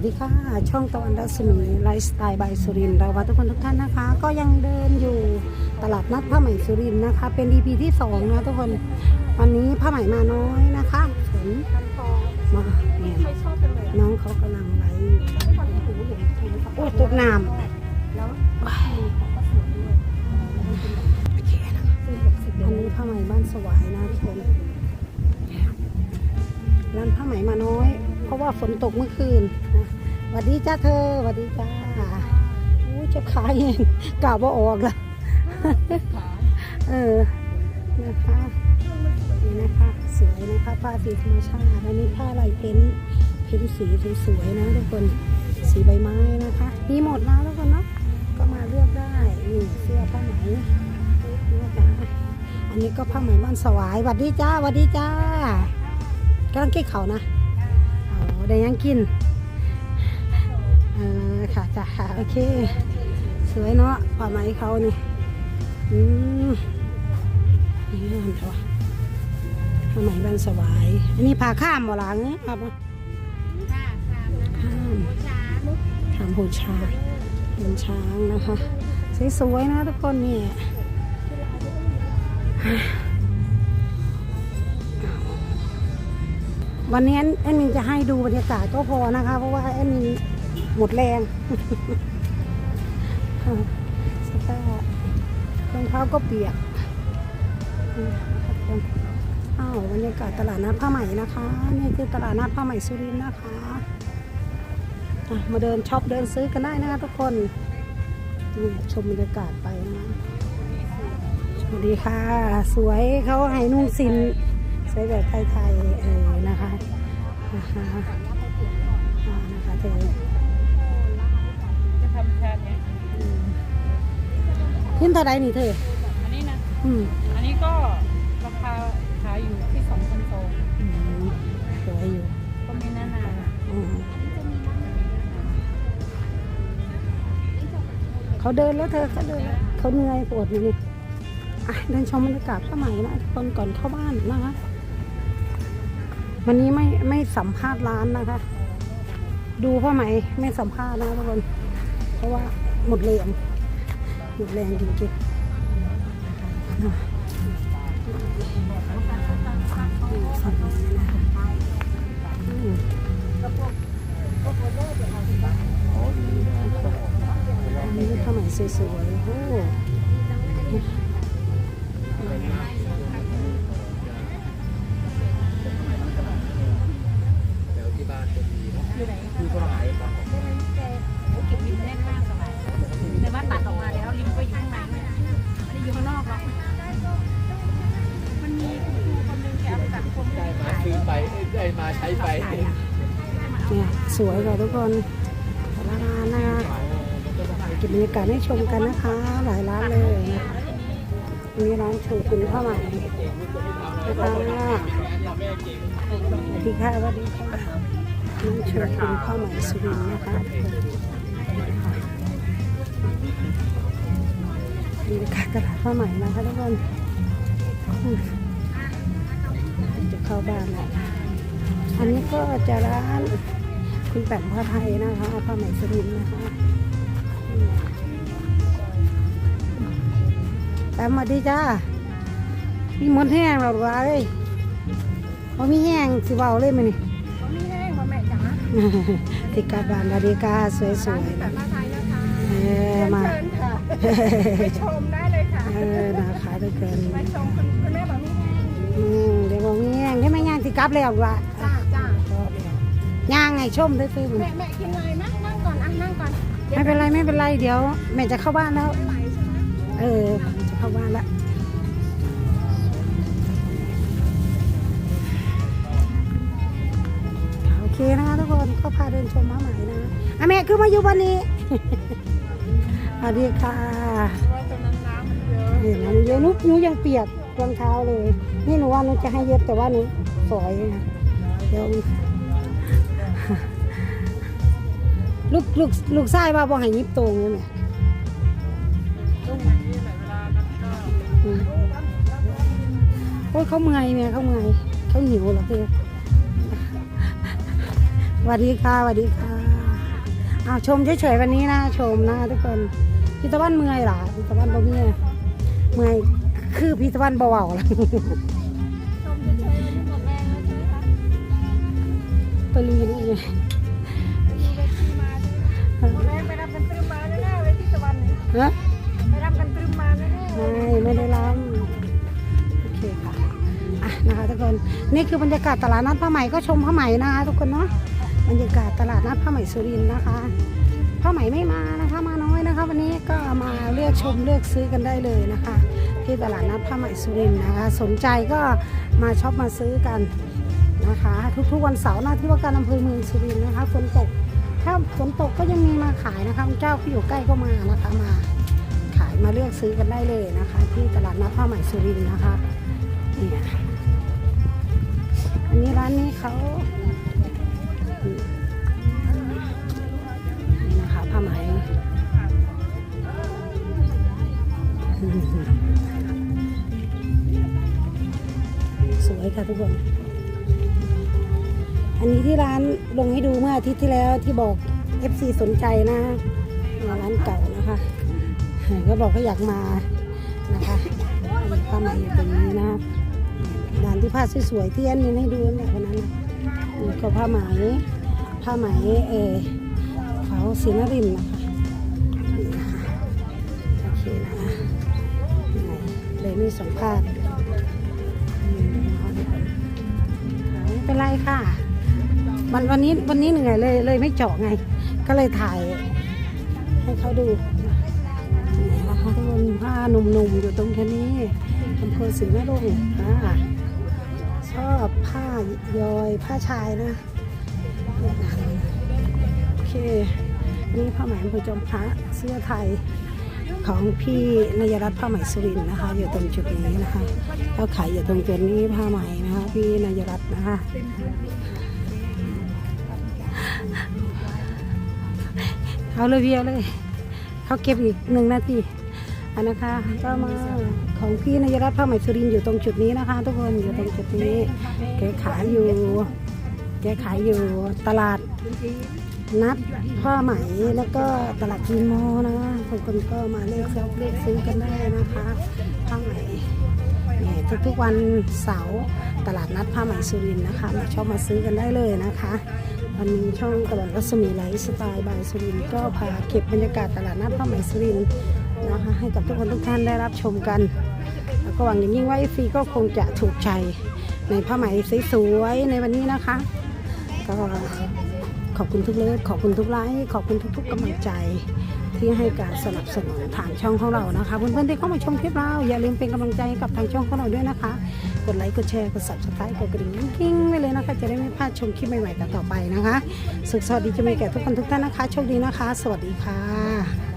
วัสดีค่ะ ช่องตะวันรัศมีไลฟ์สไตล์บายสุรินทร์เราว่าทุกคนทุกท่านนะคะ ก็ยังเดินอยู่ตลาดนัดผ้าไหมสุรินทร์นะคะ เป็น EP ที่สองนะทุกคนวันนี้ผ้าไหมมาน้อยนะคะฝนมาเนี่ยน้องเขากำลังไลฟ์อยู่โอ้ยตกน้ำว้ายโอเคนะอันนี้ผ้าไหมบ้านสวายนะทุกคนร้านผ้าไหมมาน้อย เพราะว่าฝนตกเมื่อคืนนะ สวัสดีจ้าเธอสวัสดีจ้าอู้เจะขายเองกล่าวว่าออกละเออนะคะนี่นะคะสวยนะคะผ้าสีธรรมชาติอันนี้ผ้าลายเพ้นเพ้นสีสวยๆนะทุกคนสีใบไม้นะคะมีหมดนะทุกคนเนาะก็มาเลือกได้นี่เสื้อผ้าไหมนะคะอันนี้ก็ผ้าไหมบ้านสวายสวัสดีจ้าสวัสดีจ้ากำลังกินเขาวนะอ๋อได้ยังกิน ออค่ะจ้ะค่ะโอเค สวยเนาะผ้าไหมเขานี่อืมนี่งามจังวะผ้าไหมบานสวาย อันนี้ผ่าข้ามบ่หลังเนี่ยครับข้ามข้ามหูช้างเป็นช้างนะคะ สวยๆนะทุกคนนี่วันนี้แอดมินจะให้ดูบรรยากาศก็พอนะคะ เพราะว่าแอดมิน หมดแรงสภาพรองเท้าก็เปียกอ้าวบรรยากาศตลาดนัดผ้าไหม่นะคะ นี่คือตลาดนัดผ้าไหม่สุรินทร์นะคะะมาเดินช็อปเดินซื้อกันได้นะคะทุกคนนี่ชมบรรยากาศไปนะสวัสดีค่ะ สวยเขาให้นุ่งสินใช้แบบไทยๆเออนะคะนะคะนะคะเธอ ขึ้นเท่าไรนี่เธอ อันนี้นะ อืมอันนี้ก็ราคาขายอยู่ที่สองพันสองอืมสวยอยู่ก็ไม่น่านาอืมเขาเดินแล้วเธอเขาเดินแล้วเขาเหนื่อยปวดอยู่นี่อะเดินชมบรรยากาศผ้าไหมนะทุกคนก่อนเข้าบ้านนะคะวันนี้ไม่ไม่สัมภาษณ์ร้านนะคะ ดูผ้าไหมไม่สัมภาษณ์นะทุกคนเพราะว่าหมดแรงหม ดแรงจริงๆนะอืมอันนี้ผ้าไหมสวยๆโอ้ ไปเนี่ยสวยค่ะทุกคนร้านอาหารนะคะเก็บบรรยากาศให้ชมกันนะคะ หลายร้านเลยมีร้านโชกุนผ้าไหมนะคะสวัสดีค่ะสวัสดีค่ะร้านโชกุนผ้าไหมสุรินทร์นะคะบรรยากาศตลาดผ้าไหม่นะคะทุกคนจะเข้าบ้านแล้ว อันนี้ก็จะร้านคุณแปมผ้าไทยนะคะผ้าไหมสรินทร์นะคะอืมแปมมาดีจ้ามีหมดแห้งเราหรือว่าเอ้ยเอามีแห้งสิเบาเลยมั้ยนี่ไม่แห้งมาแม่จ๋าติกาบานดาดิกาสวยๆแต่นะมาไทยนะคะเออมาเชิญค่ะไปชมได้เลยค่ะเออนะคะทุกคนมาชมคุณคุณแม่บอกไม่แห้งอืมเดี๋ยวบอกมีแห้งใช่ไหมย่างสิกลับแล้วว่าจ้าจ้า ย่างไงชมด้วยซื้อมันแม่แม่กินอะไรนั่งนั่งก่อนอะนั่งก่อนไม่เป็นไรไม่เป็นไรเดี๋ยวแม่จะเข้าบ้านแล้วไม่ไหวใช่ไหมเออจะเข้าบ้านละโอเคนะคะทุกคนก็พาเดินชมม้าใหม่นะอะแม่คือมาอยู่วันนี้สวัสดีค่ะว่าตรงนั้นน้ำมันเยอะเห็นมันเยอะนุกหนูยังเปียกรองเท้าเลย นี่หนูว่าหนูจะให้เย็บแต่ว่าหนูสอยนะเดี๋ยว ลูกลูกลูกชายว่าบ่ให้ยิบตรงเลยแม่ตรงนี้หลายเวลานั้นก็อืมโอ้ยเขาเมื่อยแม่เขาเมื่อยเขาหิวเหรอพี่สวัสดีค่ะสวัสดีค่ะอ้าวชมเฉยๆวันนี้นะชมนะทุกคนพี่ตะวันเมื่อยเหรอพี่ตะวันบ่เมื่อยเมื่อยคือพี่ตะวันเบาๆแล้ว ปรีนี่ไงไปรับกันตรึมมาแน่ๆเลยที่ตะวันฮะไปรับกันตรึมมาแน่ๆไม่ไม่ได้ล้ำโอเคค่ะอะนะคะทุกคนนี่คือบรรยากาศตลาดนัดผ้าไหมก็ชมผ้าไหมนะคะทุกคนเนาะบรรยากาศตลาดนัดผ้าไหมสุรินทร์นะคะผ้าไหมไม่มานะคะมาน้อยนะคะ วันนี้ก็มาเลือกชมเลือกซื้อกันได้เลยนะคะ ที่ตลาดนัดผ้าไหมสุรินทร์นะคะ สนใจก็มาช็อปมาซื้อกัน นะคะ ทุกๆวันเสาร์หน้าที่ว่าการอำเภอเมืองสุรินทร์นะคะฝนตก ถ้าฝนตกก็ยังมีมาขายนะคะเจ้าที่อยู่ใกล้ก็มานะคะมา ขายมาเลือกซื้อกันได้เลยนะคะ ที่ตลาดนัดผ้าไหมสุรินทร์นะคะเนี่ยอันนี้ร้านนี้เขานี่นะคะผ้าไหมสวยค่ะทุกคน นี้ที่ร้านลงให้ดูเมื่ออาทิตย์ที่แล้วที่บอก FC สนใจนะร้านเก่านะคะก็บอกเขาอยากมานะคะผ้าไหมอยู่ตรงนี้นะครับร้านที่ผ้าสวยๆที่อันนี้ให้ดูนั่นแหละวันนั้นนี่ก็ผ้าไหมผ้าไหมเอเขาศรีนรินทร์นะคะนี่นะคะโอเคนะนี่เลยมีสัมภาษณ์อืมเอาดีกว่าไม่เป็นไรค่ะ วันวันนี้วันนี้เหนื่อยเลยเลยไม่เจาะไง ก็เลยถ่ายให้เขาดูนี่นะคะทุกคนผ้าหนุ่มๆอยู่ตรงแค่นี้อำเภอศรีนรงค์อ่าชอบผ้ายอยผ้าชายนะ โอเค นี่ผ้าไหมอำเภอจอมพระเสื้อไทยของพี่นยรัตน์ผ้าไหมสุรินนะคะ อยู่ตรงจุดนี้นะคะเขาขายอยู่ตรงจุดนี้ผ้าไหมนะคะ พี่นยรัตน์นะคะ เอาเลยเพี่เลย เขาเก็บอีกหนึ่งนาทีอันนะคะก็มาของพี่นายรัตน์ผ้าไหมสุรินอยู่ตรงจุดนี้นะคะ ทุกคนอยู่ตรงจุดนี้แกขายอยู่ แกขายอยู่ตลาดนัดผ้าไหมแล้วก็ตลาดจีนโมนะทุกคนก็มาเลือกซื้อเลือกซื้อกันได้นะคะผ้าไหมนี่ทุกๆวันเสาร์ตลาดนัดผ้าไหมสุรินนะคะมาชอบมาซื้อกันได้เลยนะคะ วันนี้ช่องตลาดรัศมีไลฟ์สไตล์บายสุรินก็พาเก็บบรรยากาศตลาดนัดผ้าไหมสุรินนะคะให้กับทุกคนทุกท่านได้รับชมกันแล้วก็หวังอย่างยิ่งว่าเอฟซีก็คงจะถูกใจในผ้าไหมสวยๆในวันนี้นะคะ ก็ขอบคุณทุกเลิฟขอบคุณทุกไลค์ขอบคุณทุกๆกำลังใจ ที่ให้การสนับสนุนทางช่องของเรานะคะเพื่อนๆที่เข้ามาชมคลิปเราอย่าลืมเป็นกำลังใจกับทางช่องของเราด้วยนะคะ กดไลค์กดแชร์กด subscribe กดกระดิ่งกิ้งๆไว้เลยนะคะ จะได้ไม่พลาดชมคลิปใหม่ๆต่อไปนะคะ สุขสวัสดีจะมีแก่ทุกคนทุกท่านนะคะโชคดีนะคะ สวัสดีค่ะ